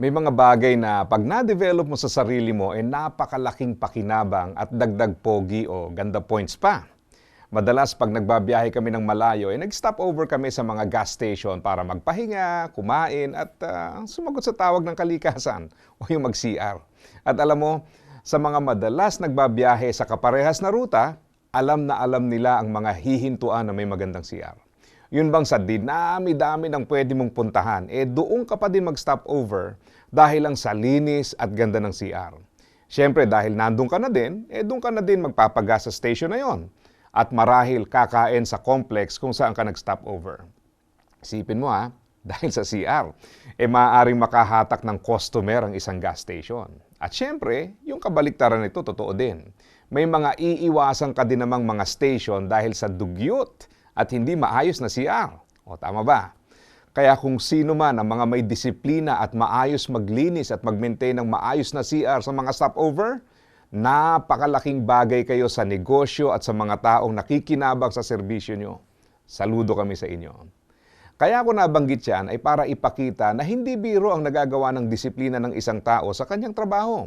May mga bagay na pag na-develop mo sa sarili mo, eh napakalaking pakinabang at dagdag pogi o ganda points pa. Madalas pag nagbabiyahe kami ng malayo, eh nag-stop over kami sa mga gas station para magpahinga, kumain at ah, sumagot sa tawag ng kalikasan o yung mag-CR. At alam mo, sa mga madalas nagbabiyahe sa kaparehas na ruta, alam na alam nila ang mga hihintuan na may magandang CR. Yun bang sa dinami-dami ng pwede mong puntahan, eh doon ka pa din mag-stop over dahil lang sa linis at ganda ng CR. Siyempre dahil nandun ka na din, eh doon ka na din magpapagas sa station na yon. At marahil kakain sa complex kung saan ka nag-stop over. Isipin mo ha, dahil sa CR, eh maaaring makahatak ng customer ang isang gas station. At syempre, yung kabaliktaran nito totoo din. May mga iiwasan ka din namang mga station dahil sa dugyot at hindi maayos na CR. O tama ba? Kaya kung sino man ang mga may disiplina at maayos maglinis at mag-maintain ng maayos na CR sa mga stopover, napakalaking bagay kayo sa negosyo at sa mga taong nakikinabang sa serbisyo nyo. Saludo kami sa inyo. Kaya ako nabanggit yan ay para ipakita na hindi biro ang nagagawa ng disiplina ng isang tao sa kanyang trabaho.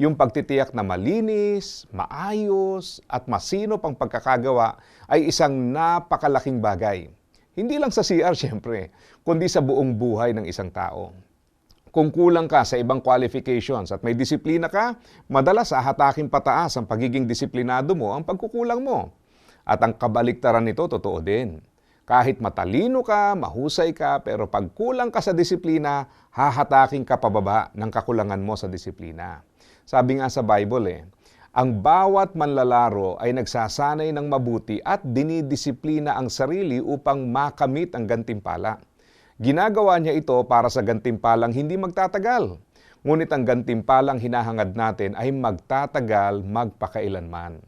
Yung pagtitiyak na malinis, maayos, at masino pang pagkakagawa ay isang napakalaking bagay. Hindi lang sa CR syempre, kundi sa buong buhay ng isang tao. Kung kulang ka sa ibang qualifications at may disiplina ka, madalas ahatakin pataas ang pagiging disiplinado mo ang pagkukulang mo. At ang kabaliktaran nito totoo din. Kahit matalino ka, mahusay ka, pero pag kulang ka sa disiplina, hahataking ka pababa ng kakulangan mo sa disiplina. Sabi nga sa Bible eh, ang bawat manlalaro ay nagsasanay ng mabuti at dinidisiplina ang sarili upang makamit ang gantimpala. Ginagawa niya ito para sa gantimpalang hindi magtatagal. Ngunit ang gantimpalang hinahangad natin ay magtatagal magpakailanman.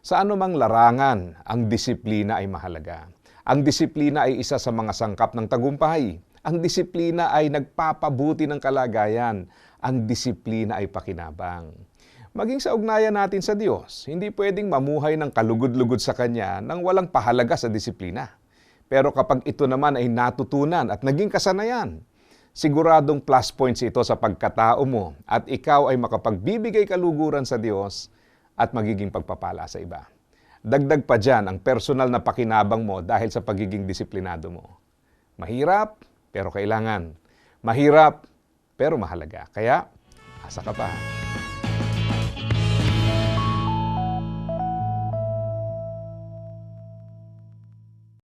Sa anumang larangan, ang disiplina ay mahalaga. Ang disiplina ay isa sa mga sangkap ng tagumpay. Ang disiplina ay nagpapabuti ng kalagayan. Ang disiplina ay pakinabang. Maging sa ugnayan natin sa Diyos, hindi pwedeng mamuhay ng kalugod-lugod sa Kanya nang walang pahalaga sa disiplina. Pero kapag ito naman ay natutunan at naging kasanayan, siguradong plus points ito sa pagkatao mo at ikaw ay makapagbibigay kaluguran sa Diyos at magiging pagpapala sa iba. Dagdag pa dyan ang personal na pakinabang mo dahil sa pagiging disiplinado mo. Mahirap, pero kailangan. Mahirap, pero mahalaga. Kaya, asa ka pa.